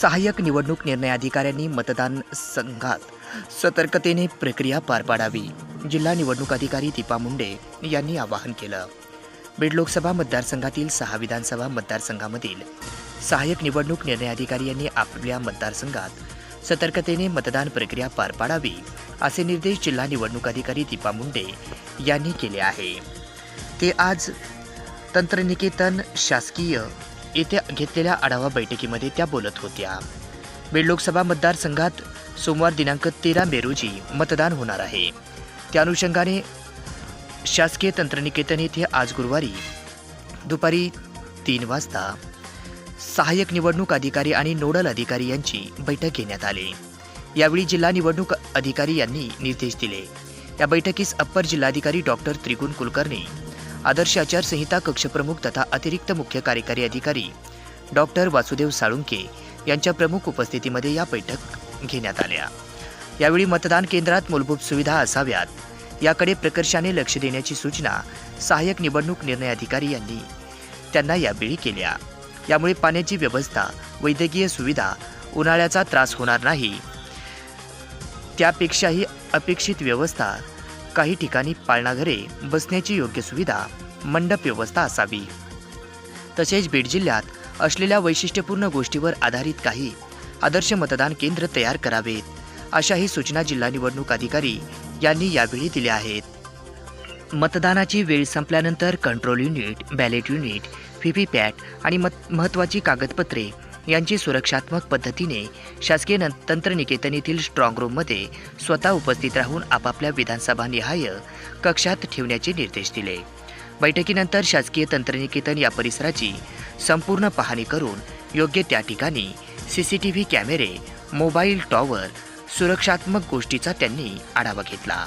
सहाय्यक निवडणूक निर्णय अधिकाऱ्यांनी मतदान संघात सतर्कतेने प्रक्रिया पार पाडावी. जिल्हा निवडणूक अधिकारी दीपा मुंडे यांनी आवाहन केलं. बीड लोकसभा मतदारसंघातील सहा विधानसभा मतदारसंघामधील सहाय्यक निवडणूक निर्णय अधिकारी यांनी आपल्या मतदारसंघात सतर्कतेने मतदान प्रक्रिया पार पाडावी असे निर्देश जिल्हा निवडणूक अधिकारी दीपा मुंडे यांनी केले आहे. ते आज तंत्रनिकेतन शासकीय येथे घेतलेल्या आढावा बैठकीमध्ये त्या बोलत होत्या. बीड लोकसभा मतदारसंघात सोमवार दिनांक तेरा मे रोजी मतदान होणार आहे. त्या अनुषंगाने शासकीय तंत्रनिकेतन येथे आज गुरुवारी दुपारी तीन वाजता सहाय्यक निवडणूक अधिकारी आणि नोडल अधिकारी यांची बैठक घेण्यात आली. यावेळी जिल्हा निवडणूक अधिकारी यांनी निर्देश दिले. या बैठकीस अप्पर जिल्हाधिकारी डॉक्टर त्रिगुण कुलकर्णी आदर्श आचारसंहिता कक्षप्रमुख तथा अतिरिक्त मुख्य कार्यकारी अधिकारी डॉक्टर वासुदेव साळुंके यांच्या प्रमुख उपस्थितीमध्ये या बैठक घेण्यात आल्या. यावेळी मतदान केंद्रात मूलभूत सुविधा असाव्यात. याकडे प्रकर्षाने लक्ष देण्याची सूचना सहाय्यक निवडणूक निर्णय अधिकारी यांनी त्यांना यावेळी केल्या. यामुळे पाण्याची व्यवस्था वैद्यकीय सुविधा उन्हाळ्याचा त्रास होणार नाही. त्यापेक्षाही अपेक्षित व्यवस्था काही ठिकाणी पाळणाघरे बसण्याची योग्य सुविधा मंडप व्यवस्था असावी. तसेच बीड जिल्ह्यात असलेल्या वैशिष्ट्यपूर्ण गोष्टीवर आधारित काही आदर्श मतदान केंद्र तयार करावेत अशाही सूचना जिल्हा निवडणूक अधिकारी यांनी यावेळी दिल्या आहेत. मतदानाची वेळ संपल्यानंतर control unit ballot unit VVPAT आणि मत महत्त्वाची कागदपत्रे यांची सुरक्षात्मक पद्धतीने शासकीय तंत्रनिकेतनीतील तंत्रनिकेतन स्ट्रॉंग रूममध्ये स्वतः उपस्थित राहून आपापल्या विधानसभा निहाय कक्षात ठेवण्याचे निर्देश दिले. बैठकीनंतर शासकीय तंत्रनिकेतन या परिसराची संपूर्ण पाहणी करून योग्य त्या ठिकाणी सी सी टी व्ही कॅमेरे मोबाईल टॉवर सुरक्षात्मक गोष्टीचा त्यांनी आढावा घेतला.